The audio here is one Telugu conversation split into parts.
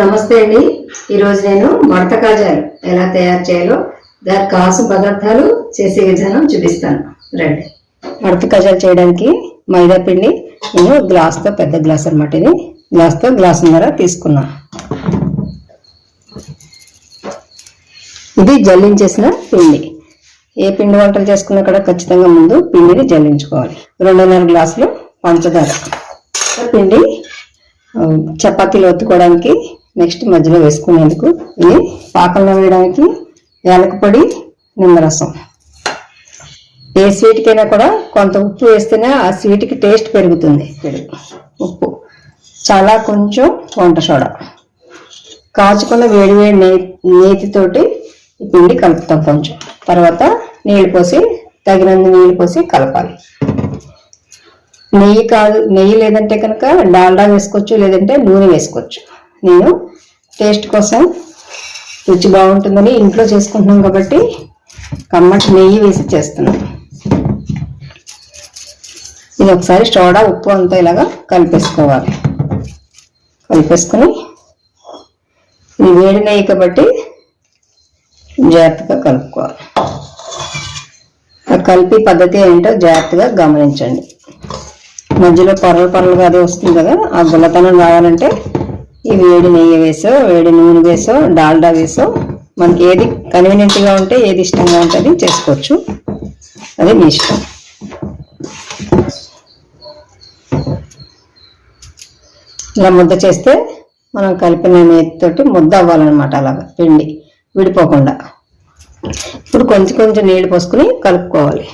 నమస్తే అండి. ఈరోజు నేను మడత కాజాలు ఎలా తయారు చేయాలో దానికి కాసు పదార్థాలు చేసే విధానం చూపిస్తాను. రండి. మడత కాజాలు చేయడానికి మైదా పిండి నేను గ్లాస్తో పెద్ద గ్లాస్ అనమాట ఇది. గ్లాస్తో గ్లాసున్నర తీసుకున్నా. ఇది జల్లించేసిన పిండి. ఏ పిండి వంటలు చేసుకున్నా కూడా ఖచ్చితంగా ముందు పిండిని జల్లించుకోవాలి. రెండున్నర గ్లాసులు పంచదార. పిండి చపాతీలు ఒత్తుకోవడానికి నెక్స్ట్ మధ్యలో వేసుకునేందుకు ఇది పాకంలో వేయడానికి యాలకపొడి నిమ్మరసం. ఏ స్వీట్కైనా కూడా కొంత ఉప్పు వేస్తేనే ఆ స్వీట్కి టేస్ట్ పెరుగుతుంది ఉప్పు. చాలా కొంచెం వంట సోడా. కాచుకున్న వేడి వేడి నే నేతితోటి ఈ పిండి కలుపుతాం కొంచెం. తర్వాత నీళ్ళు పోసి తగినంత నీళ్ళు పోసి కలపాలి. నెయ్యి కాదు నెయ్యి లేదంటే కనుక డాల్డా వేసుకోవచ్చు లేదంటే నూనె వేసుకోవచ్చు. నేను టేస్ట్ కోసం రుచి బాగుంటుందని ఇంట్లో చేసుకుంటున్నాం కాబట్టి కమ్మటి నెయ్యి వేసి చేస్తున్నాం. ఇది ఒకసారి సోడా ఉప్పు అంతా ఇలాగా కలిపేసుకోవాలి. కలిపేసుకొని ఇది వేడి నెయ్యి కాబట్టి జాగ్రత్తగా కలుపుకోవాలి. ఆ కలిపి పద్ధతి ఏంటో జాగ్రత్తగా గమనించండి. మధ్యలో పొరలు పొరలుగా అది వస్తుంది కదా ఆ గుల్లతనం రావాలంటే ఈ వేడి నెయ్యి వేసో వేడి నూనె వేసో డాల్డా వేసో మనకి ఏది కన్వీనియంట్గా ఉంటే ఏది ఇష్టంగా ఉంటుంది చేసుకోవచ్చు. అది మీ ఇష్టం. ఇలా ముద్ద చేస్తే మనం కలిపిన నేతితోటి ముద్ద అవ్వాలన్నమాట అలాగా పిండి విడిపోకుండా. ఇప్పుడు కొంచెం కొంచెం నీళ్ళు పోసుకుని కలుపుకోవాలి.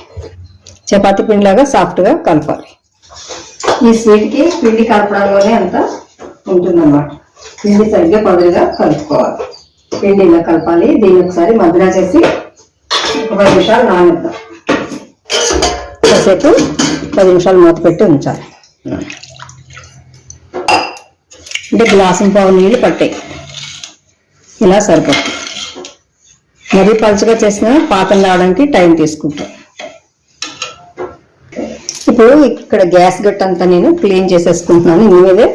చపాతి పిండిలాగా సాఫ్ట్గా కలపాలి. ఈ స్వీట్కి పిండి కలపడంలోనే అంత ఉంటుందన్నమాట. పిండి సరిగ్గా పదులుగా కలుపుకోవాలి. పిండి ఇలా కలపాలి. దీన్ని ఒకసారి మద్రా చేసి ఒక పది నిమిషాలు నానిద్దాం కాసేపు పది నిమిషాలు మూత పెట్టి ఉంచాలి. అంటే గ్లాసు పావు నీళ్ళు పట్టాయి ఇలా సరిపోతుంది. మరీ పలుచగా చేసిన పాకం రావడానికి టైం తీసుకుంటాం. ఇప్పుడు ఇక్కడ గ్యాస్ గట్ట అంతా నేను క్లీన్ చేసేసుకుంటున్నాను. ఇందు మీదే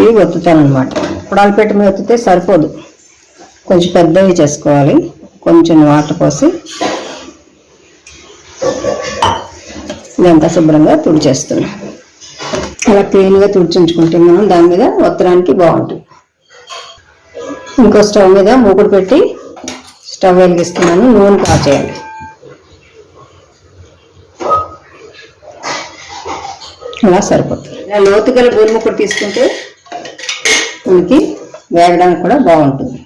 ఇవి ఒత్తుతాను అనమాట పొడాలు మీద ఒత్తితే సరిపోదు. కొంచెం పెద్దవి చేసుకోవాలి. కొంచెం వాటర్ పోసి ఇదంతా శుభ్రంగా తుడిచేస్తున్నాం. అలా క్లీన్గా తుడిచించుకుంటే మనం దాని మీద ఒత్తడానికి బాగుంటుంది. ఇంకో స్టవ్ మీద మూకుడు పెట్టి స్టవ్ వెలిగిస్తున్నాను. నూనె కాచేయాలి అలా సరిపోతుంది. ఇలా లోతు గల గోరుముక్కడు తీసుకుంటే మనకి వేగడానికి కూడా బాగుంటుంది.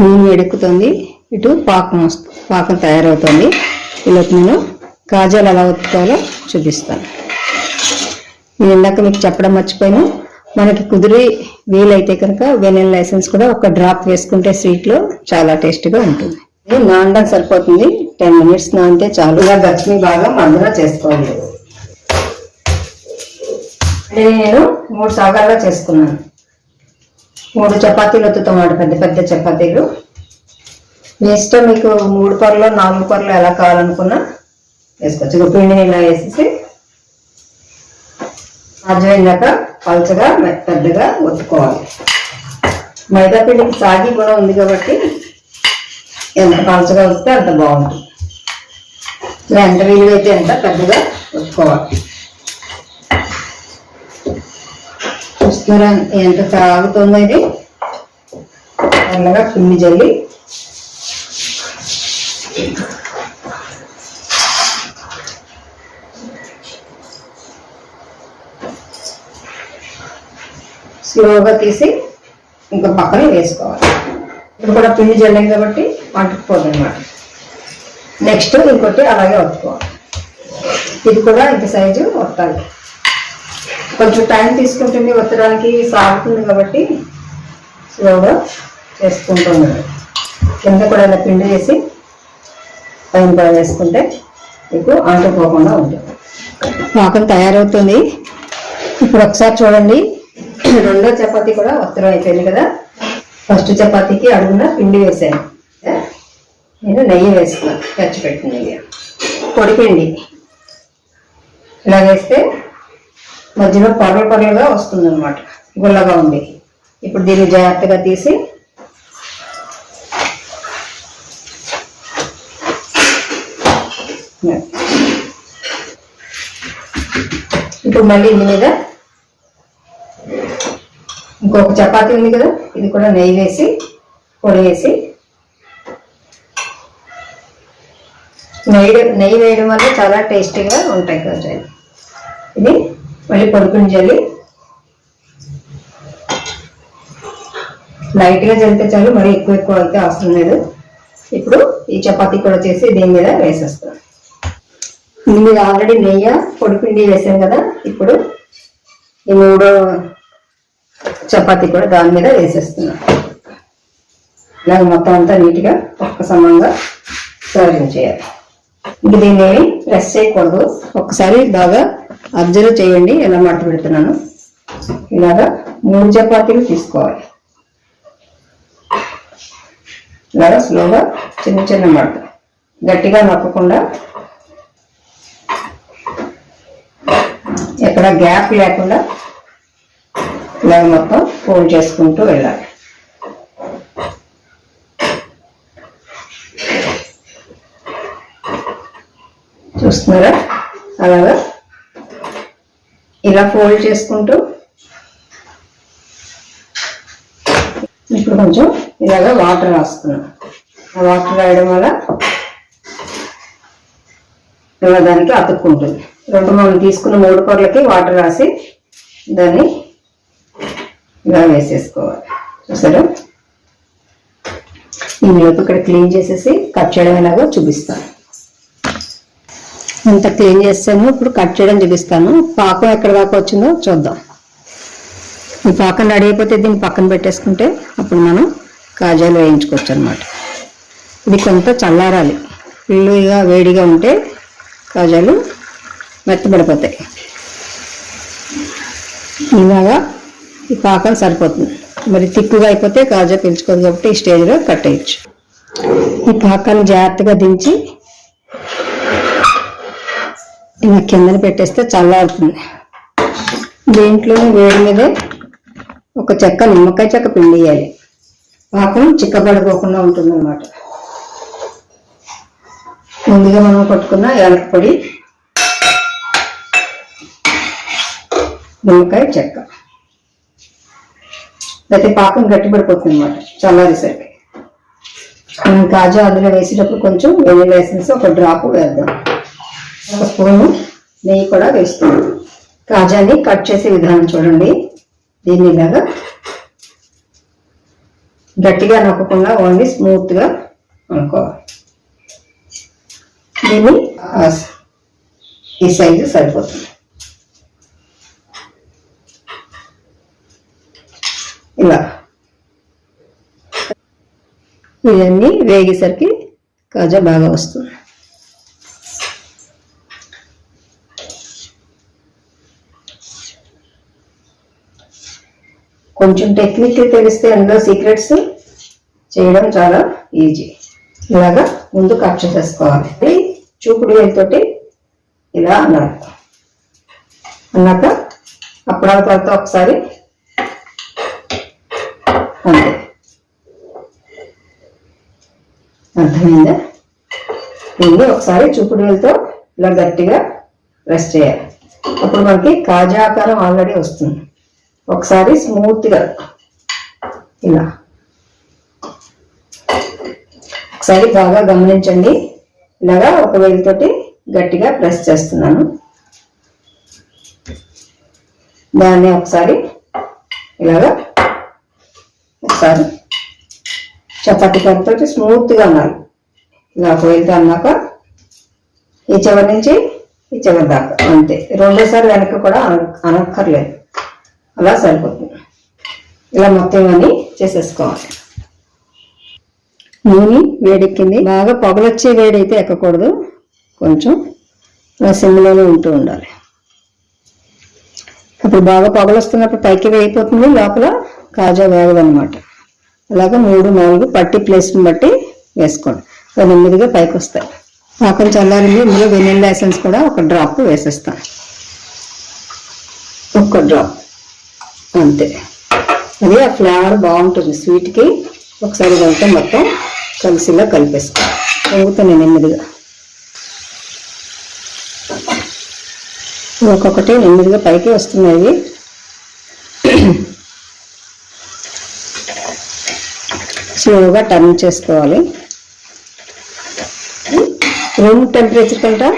నూనె వేడెక్కుతుంది. ఇటు పాకం పాకం తయారవుతుంది. ఇలా నేను కాజాలు ఎలా ఒత్తుకోవాలో చూపిస్తాను. నేను ఇందాక మీకు చెప్పడం మర్చిపోయాను. మనకి కుదిరి వీలైతే కనుక వెనిల్ లైసెన్స్ కూడా ఒక డ్రాప్ వేసుకుంటే స్వీట్లో చాలా టేస్టీగా ఉంటుంది. నానడం సరిపోతుంది. టెన్ మినిట్స్ నానితే చాలు. ఇలా బాగా మందుగా చేసుకోవాలి. దీన్ని నేను మూడు సాగాల్లో చేసుకున్నాను. మూడు చపాతీలు ఒత్తుతామాట పెద్ద పెద్ద చపాతీలు. మీ ఇష్టం మీకు మూడు పొరలు నాలుగు పొరలు ఎలా కావాలనుకున్నా వేసుకోవచ్చు. ఇక పిండిని ఇలా వేసేసి అర్థమైందాక పలుచగా పెద్దగా ఒత్తుకోవాలి. మైదా పిండికి సాగి కూడా ఉంది కాబట్టి ఎంత పలుచగా వస్తే అంత బాగుంటుంది. ఇలా ఎంత వీలుగైతే ఎంత పెద్దగా ఒత్తుకోవాలి. చూస్తున్నారా ఎంత తాగుతుందో ఇది. అలాగా పిండి జల్లి. స్లోగా తీసి ఇంకా పక్కన వేసుకోవాలి. ఇప్పుడు కూడా పిండి జల్లాం కాబట్టి అంటుకుపోదు అనమాట నెక్స్ట్ ఇంకోటి అలాగే వత్తుకోవాలి ఇది కూడా ఇంత సైజు వస్తాయి కొంచెం టైం తీసుకుంటుంది ఒత్తడానికి సాగుతుంది కాబట్టి స్లోగా చేసుకుంటుంది. కింద కూడా ఇలా పిండి వేసి పైన కూడా వేసుకుంటే మీకు అంటుకోకుండా ఉంటుంది. పాకం తయారవుతుంది. ఇప్పుడు ఒకసారి చూడండి. రెండో చపాతీ కూడా ఉత్తరం అయిపోయింది కదా. ఫస్ట్ చపాతీకి అడుగున పిండి వేసాను నేను నెయ్యి వేసుకున్నాను ఖర్చు పెట్టిన నెయ్యి పొడి పిండి. ఇలా వేస్తే మధ్యలో పొరలు పొరలుగా వస్తుంది అనమాట గుల్లగా ఉంది ఇప్పుడు దీన్ని జాగ్రత్తగా తీసి ఇప్పుడు మళ్ళీ మీద ఇంకొక చపాతి ఉంది కదా ఇది కూడా నెయ్యి వేసి పొడి వేసి. నెయ్యి నెయ్యి వేయడం వల్ల చాలా టేస్టీగా ఉంటాయి కదా ఇది మళ్ళీ పొడుకుని జల్లి లైట్గా చల్లితే చాలు మరి ఎక్కువ ఎక్కువ అయితే అవసరం లేదు. ఇప్పుడు ఈ చపాతీ కూడా చేసి దీని మీద వేసేస్తాను దీని మీద ఆల్రెడీ నెయ్యి పొడిపిండి వేసాం కదా ఇప్పుడు ఈ మూడో చపాతీ కూడా దాని మీద వేసేస్తున్నాను ఇలాగ మొత్తం అంతా నీట్గా ఒక్క సమంగా సర్వింగ్ చేయాలి. ఇంక దీన్ని ఏమి ప్రెస్ చేయకూడదు. ఒక్కసారి బాగా అబ్జర్వ్ చేయండి ఎలా మడత పెడుతున్నాను? ఇలాగా మూడు చపాతీలు తీసుకోవాలి. ఇలాగా స్లోగా చిన్న చిన్న మడత గట్టిగా నొక్కకుండా ఎక్కడ గ్యాప్ లేకుండా ఇలాగ మొత్తం ఫోల్డ్ చేసుకుంటూ వెళ్ళాలి. చూస్తున్నారా? అలాగా ఇలా ఫోల్డ్ చేసుకుంటూ ఇప్పుడు కొంచెం ఇలాగా వాటర్ రాసుకున్నాం ఆ వాటర్ రాయడం వల్ల ఇలా దానికి అతుక్కుంటుంది. రెండు మనం తీసుకున్న మూడు పొరలకి వాటర్ రాసి దాన్ని ఇలా వేసేసుకోవాలి. చూసారా? ఈ మిరప ఇక్కడ క్లీన్ చేసేసి కట్ చేయడం ఎలాగో చూపిస్తాను. అంతా క్లీన్ చేస్తాను ఇప్పుడు కట్ చేయడం చూపిస్తాను. పాకం ఎక్కడ దాకా వచ్చిందో చూద్దాం. ఈ పాకం రెడీ అయిపోతే దీన్ని పక్కన పెట్టేసుకుంటే అప్పుడు మనం కాజాలు వేయించుకోవచ్చు అనమాట ఇది కొంత చల్లారాలి. పిల్లుగా వేడిగా ఉంటే కాజాలు మెత్తబడిపోతాయి. ఇలాగా ఈ పాకం సరిపోతుంది. మరి తిక్కుగా అయిపోతే కాజా పీల్చుకోదు కాబట్టి ఈ స్టేజ్లో కట్టేయచ్చు ఈ పాకాన్ని జాగ్రత్తగా దించి ఇలా కిందన పెట్టేస్తే చల్లారుతుంది. దీంట్లో వేడి మీదే ఒక చెక్క నిమ్మకాయ చెక్క పిండి వేయాలి పాకం చిక్కబడిపోకుండా ఉంటుందన్నమాట. ముందుగా మనం కొట్టుకున్న యాలక పొడి నిమ్మకాయ చెక్క. అయితే పాకం గట్టిపడిపోతుంది అనమాట చల్లారేసరికి. మనం కాజా అందులో వేసేటప్పుడు కొంచెం వెళ్ళి ఎసెన్స్ ఒక డ్రాప్ వేద్దాం. స్పూను నెయ్యి కూడా వేస్తాను కాజాని కట్ చేసే విధానం చూడండి. దీన్ని ఇలాగా గట్టిగా నొక్కకుండా ఓన్లీ స్మూత్గా అనుకోవాలి దీన్ని ఈ సైజు సరిపోతుంది. ఇలా. ఇవన్నీ వేగేసరికి కాజా బాగా వస్తుంది. కొంచెం టెక్నిక్ తెలిస్తే అందులో సీక్రెట్స్ చేయడం చాలా ఈజీ ఇలాగా ముందు కట్ చేసేసుకోవాలి చూపుడు వేలుతోటి ఇలా అన్నారు అన్నాక అప్పుడాల తర్వాత ఒకసారి అంతే. అర్థమైందా? దీన్ని ఒకసారి చూపుడు వేలుతో ఇలా గట్టిగా ప్రెస్ చేయాలి. అప్పుడు మనకి కాజా ఆకారం ఆల్రెడీ వస్తుంది. ఒకసారి స్మూత్గా ఇలా. ఒకసారి బాగా గమనించండి. ఇలాగా ఒక వేలితోటి గట్టిగా ప్రెస్ చేస్తున్నాను. దాన్ని ఒకసారి ఇలాగా ఒకసారి చపాతీ కర్రతో స్మూత్గా అన్నారు ఇలా ఒక వేలితో అన్నాక ఈ చివరి నుంచి ఈ చివరి దాకా అంతే. రెండోసారి వెనక్కి కూడా అన- అనక్కర్లేదు. అలా సరిపోతుంది. ఇలా మొత్తం ఇవన్నీ చేసేసుకోవాలి. నూనె వేడెక్కింది. బాగా పొగలొచ్చే వేడి అయితే ఎక్కకూడదు. కొంచెం ఇలా సిమ్లోనే ఉంటూ ఉండాలి. ఇప్పుడు బాగా పొగలు వస్తున్నప్పుడు పైకి వేయిపోతుంది. లోపల కాజా వేగదనమాట అలాగే మూడు నాలుగు పట్టి ప్లేస్ని బట్టి వేసుకోండి. అవి నెమ్మదిగా పైకి వస్తాయి పాకం చల్లారింది. ఇందులో వెనిల్లా ఎసెన్స్ కూడా ఒక డ్రాప్ వేసేస్తాను. ఒక్క డ్రాప్. అంతే. అది ఆ ఫ్లేవర్ బాగుంటుంది స్వీట్కి. ఒకసారి ఇదంతా మొత్తం కలిసిలా కలిపేసుకో. పొంగుతాను నెమ్మదిగా. ఒక్కొక్కటి నెమ్మదిగా పైకి వస్తున్నాయి. స్లోగా టర్న్ చేసుకోవాలి. రూమ్ టెంపరేచర్ కంటే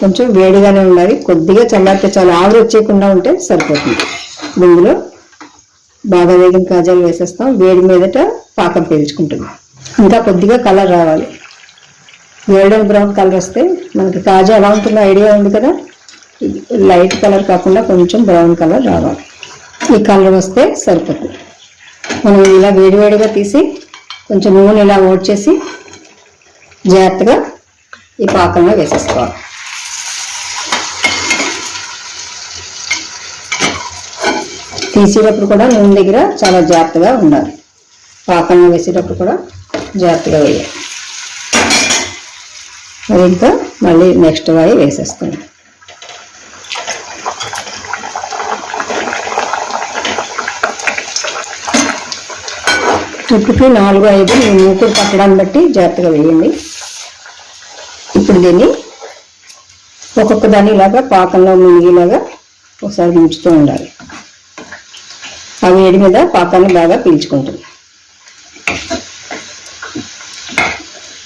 కొంచెం వేడిగానే ఉండాలి. కొద్దిగా చల్లారితే చాలా. ఆవిరి వచ్చేయకుండా ఉంటే సరిపోతుంది. ఇందులో బాగా వేగిన కాజాలు వేసేస్తాం. వేడి మీదట పాకం పీల్చుకుంటున్నాం ఇంకా కొద్దిగా కలర్ రావాలి. గోల్డెన్ బ్రౌన్ కలర్ వస్తే మనకి కాజా ఎలా ఉంటుందో ఐడియా ఉంది కదా? లైట్ కలర్ కాకుండా కొంచెం బ్రౌన్ కలర్ రావాలి. ఈ కలర్ వస్తే సరిపోతుంది. మనం ఇలా వేడివేడిగా తీసి కొంచెం నూనె ఇలా ఓడ్చేసి జాగ్రత్తగా ఈ పాకంలో వేసేసుకోవాలి. వేసేటప్పుడు కూడా నూనె దగ్గర చాలా జాగ్రత్తగా ఉండాలి. పాకంలో వేసేటప్పుడు కూడా జాగ్రత్తగా వేయాలి. మరి ఇంకా మళ్ళీ నెక్స్ట్ వాయి వేసేస్తాను చుట్టుకి నాలుగు ఐదు మీ మూకుడు పట్టడాన్ని బట్టి జాగ్రత్తగా వేయండి. ఇప్పుడు దీన్ని ఒక్కొక్క దాని ఇలాగా పాకంలో మునిగేలాగా ఒకసారి ముంచుతూ ఉండాలి. ఆ వేడి మీద పాకాన్ని బాగా పీల్చుకుంటుంది.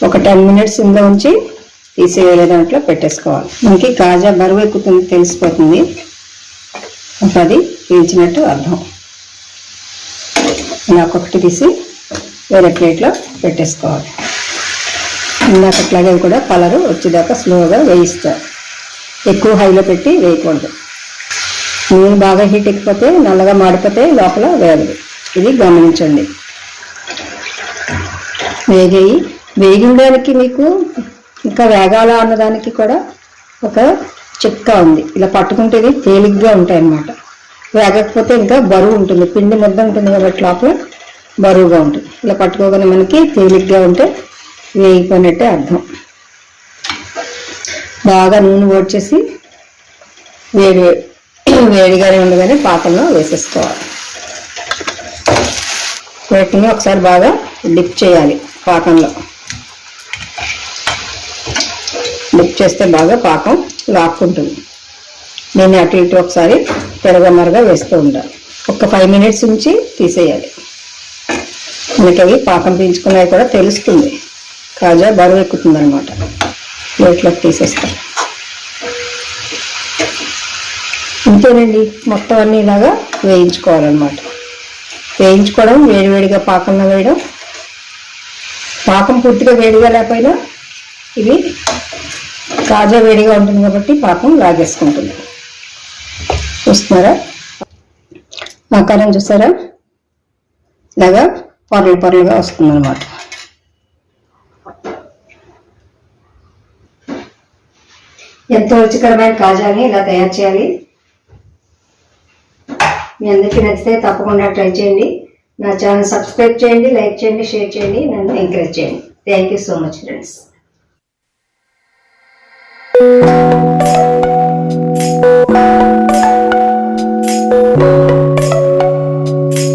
ఒక టెన్ మినిట్స్ ఇందులో ఉంచి తీసి వేరే దాంట్లో పెట్టేసుకోవాలి. మనకి కాజా బరువు ఎక్కుతుంది తెలిసిపోతుంది. ఒక అది పీల్చినట్టు అర్థం. ఇలా ఒక్కొక్కటి తీసి వేరే ప్లేట్లో పెట్టేసుకోవాలి. ఇందాకట్లాగే కూడా కలరు వచ్చేదాకా స్లోగా వేయిస్తారు. ఎక్కువ హైలో పెట్టి వేయకూడదు. నూనె బాగా హీట్ ఎక్కిపోతే నల్లగా మాడిపోతే లోపల వేగదు. ఇది గమనించండి. వేగాయి వేగిన దానికి మీకు ఇంకా వేగాల అన్నదానికి కూడా ఒక చిట్కా ఉంది. ఇలా పట్టుకుంటేది తేలిగ్గా ఉంటాయి అన్నమాట వేగకపోతే ఇంకా బరువు ఉంటుంది. పిండి ముద్ద ఉంటుంది కాబట్టి లోపల బరువుగా ఉంటుంది. ఇలా పట్టుకోగానే మనకి తేలిగ్గా ఉంటే వేగిపోయినట్టే అర్థం. బాగా నూనె ఓడ్చేసి వేడి వేడిగానే ఉండగానే పాకంలో వేసేసుకోవాలి. వీటిని ఒకసారి బాగా డిప్ చేయాలి పాకంలో. డిప్ చేస్తే బాగా పాకం లాక్కుంటుంది. నేను అటు ఇటు ఒకసారి తిరగమరగా వేస్తూ ఉండాలి. ఒక ఫైవ్ మినిట్స్ నుంచి తీసేయాలి. మనకి అవి పాకం పీల్చుకున్నవి కూడా తెలుస్తుంది. కాజా బరువు ఎక్కుతుంది అనమాట ప్లేట్లోకి తీసేస్తాను అంతేనండి మొత్తం అన్ని ఇలాగా వేయించుకోవాలన్నమాట. వేయించుకోవడం వేడివేడిగా పాకంలో వేయడం. పాకం పూర్తిగా వేడిగా లేకపోయినా ఇది కాజా వేడిగా ఉంటుంది కాబట్టి పాకం లాగేసుకుంటుంది. చూస్తున్నారా? ఆకారం చూసారా? ఇలాగా పొరలు పొరలుగా వస్తుంది అనమాట ఎంతో రుచికరమైన కాజాని ఇలా తయారు చేయాలి. మీ అందరికీ నచ్చితే తప్పకుండా ట్రై చేయండి. నా ఛానల్ సబ్స్క్రైబ్ చేయండి లైక్ చేయండి షేర్ చేయండి నన్ను ఎంకరేజ్ చేయండి. Thank you so much friends.